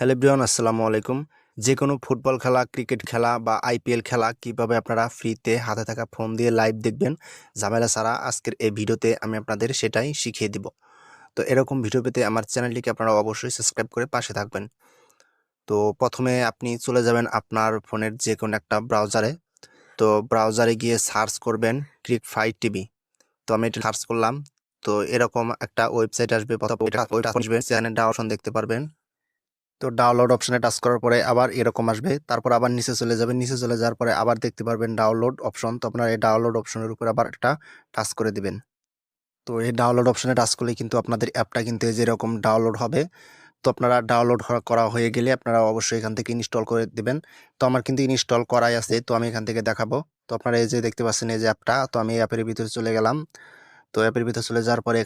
Hello Brian আসসালামু আলাইকুম যে কোনো ফুটবল খেলা ক্রিকেট খেলা বা আইপিএল খেলা কীভাবে আপনারা ফ্রিতে হাতে থাকা ফোন দিয়ে লাইভ দেখবেন ঝামেলা ছাড়া আজকের এই ভিডিওতে আমি আপনাদের সেটাই শিখিয়ে দিব তো এরকম ভিডিও পেতে আমার চ্যানেলটিকে আপনারা অবশ্যই সাবস্ক্রাইব করে পাশে থাকবেন তো প্রথমে আপনি চলে যাবেন আপনার ফোনের যে কোনো একটা ব্রাউজারে তো ব্রাউজারে গিয়ে সার্চ করবেন ক্রিক ফাইট টিভি তো আমি এটা সার্চ করলাম তো এরকম একটা ওয়েবসাইট আসবে প্রথমে আসবে চ্যানেলটা অপশন দেখতে পারবেন তো ডাউনলোড অপশানে টাচ করার পরে আবার এরকম আসবে। তারপর আবার নিচে চলে যাবেন নিচে চলে যাওয়ার পরে আবার দেখতে পারবেন ডাউনলোড অপশন তো আপনার এই ডাউনলোড অপশনের উপর আবার একটা টাচ করে দিবেন। তো এই ডাউনলোড অপশানে টাচ করলে কিন্তু আপনাদের অ্যাপটা কিন্তু যেরকম ডাউনলোড হবে। তো আপনারা ডাউনলোড করা হয়ে গেলে আপনারা অবশ্যই এখান থেকে ইনস্টল করে দেবেন। তো আমার কিন্তু ইনস্টল করাই আছে। তো আমি এখান থেকে দেখাবো। তো আপনারা এই যে দেখতে পাচ্ছেন এই যে অ্যাপটা তো আমি অ্যাপের ভিতরে চলে গেলাম। তো অ্যাপের ভিতরে চলে যাওয়ার পরে